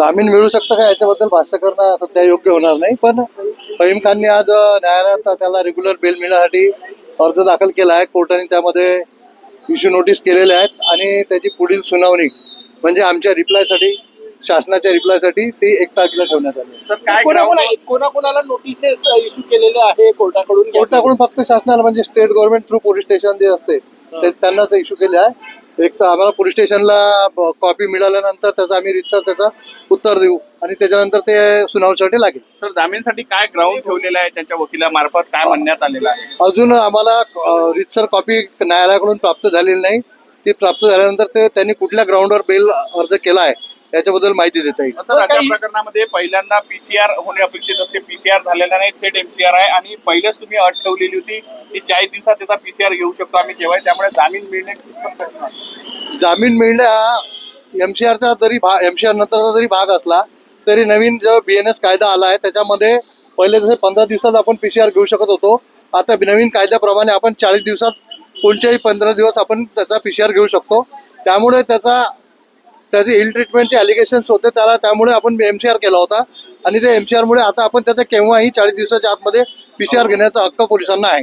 जामीन मिळू शकतं का याच्याबद्दल भाष्य करणं सध्या योग्य होणार नाही पण फहीम खानने आज न्यायालयात त्याला रेग्युलर बेल मिळण्यासाठी अर्ज दाखल केला आहे. कोर्टाने त्यामध्ये इश्यू नोटीस केलेले आहेत आणि त्याची पुढील सुनावणी म्हणजे आमच्या रिप्लायसाठी शासनाच्या रिप्लायसाठी ती एक तारखेला ठेवण्यात आली. कोणाकोणाला नोटिसेस इश्यू केलेले आहे कोर्टाकडून? कोर्टाकडून फक्त शासनाला म्हणजे state government through police station जे असते ते त्यांनाच इश्यू केले आहे. एक तर आम्हाला पोलीस स्टेशनला कॉपी मिळाल्यानंतर त्याचा आम्ही रितसर त्याचा उत्तर देऊ. आणि त्याच्यानंतर ते सुनावणीसाठी लागेल. तर जामीनसाठी काय ग्राउंड ठेवलेलं आहे त्यांच्या वकिलामार्फत? काय म्हणण्यात आलेलं आहे? अजून आम्हाला रितसर कॉपी न्यायालयाकडून प्राप्त झालेली नाही. ती प्राप्त झाल्यानंतर ते त्यांनी कुठल्या ग्राउंडवर बेल अर्ज केला आहे याच्याबद्दल माहिती देता येईल. अशा प्रकरणामध्ये पहिल्यांदा पीसीआर होणे अपेक्षित असते. पीसीआर झालेला नाही थेट एमसीआर आहे. आणि पहिलेच तुम्ही अट ठेवलेली होती की चाळीस दिवसात त्याचा पीसीआर घेऊ शकतो आम्ही जेव्हा त्यामुळे जामीन मिळणे. जामीन मिळणे हा एमसीआरचा जरी भाग एमसीआर नंतरचा जरी भाग असला तरी नवीन जो बीएनएस कायदा आला आहे त्याच्यामध्ये पहिले जसे पंधरा दिवसात आपण पीसीआर घेऊ शकत होतो आता नवीन कायद्याप्रमाणे आपण चाळीस दिवसात कोणत्याही पंधरा दिवस आपण त्याचा पीसीआर घेऊ शकतो. त्यामुळे त्याचा त्याचे इल ट्रीटमेंटचे अलिगेशन्स होते त्याला त्यामुळे आपण एमसीआर केला होता. आणि ते एमसीआर मुळे आता आपण त्याचा केव्हाही चाळीस दिवसाच्या आतमध्ये पीसीआर घेण्याचा हक्क पोलिसांना आहे.